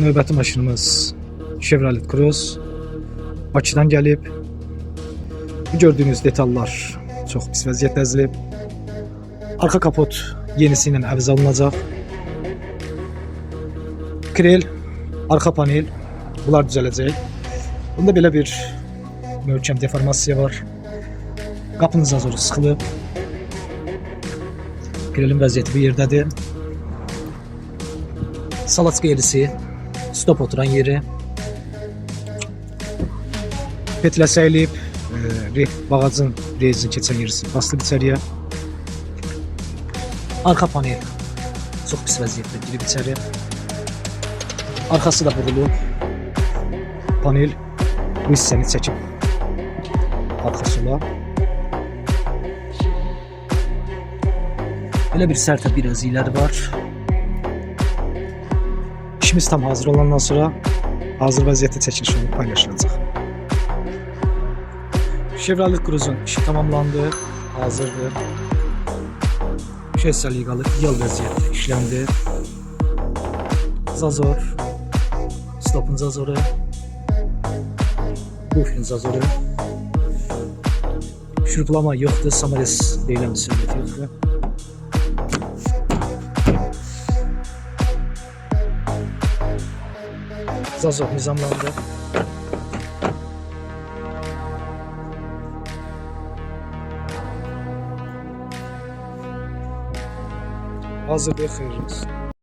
Növbəti maşınımız Chevrolet Cruze. Bakıdan gəlib. Bu gördüyünüz detallar çox pis vəziyyətdə əzilib. Arxa kapot yenisi ilə əvəz alınacaq. Krel, arxa panel bunlar düzələcək. Bunda belə bir möhkəm deformasiya var. Qapının zazoru sıxılıb. Krelin vəziyyəti bu yerdədir. Salaçka yerisi, stop oturan yeri. Petlə səyləyib, e, bağacın rezin keçən yerisi basılıb içəriyə. Arxa panel çox pis vəziyyətdə girib içəri. Arxası da vurulub. Panel bu hissəni çəkib arxa sola. Belə bir sərtə bir əzikləri var. İşimiz tam hazır olandan sonra hazır vəziyyətdə çəkiliş olunub paylaşılacaq. Chevrolet Cruze'un işi tamamlandı, hazırdır. Şəhsəl yığalı ideal vəziyyətdə işləndi. Zazor, stopun zazoru, bufin zazoru. Şuruplama yoxdur, samares deyilən bir söhbət yoxdur. Zazor nizamlandı. Hazırdır, xeyirli olsun.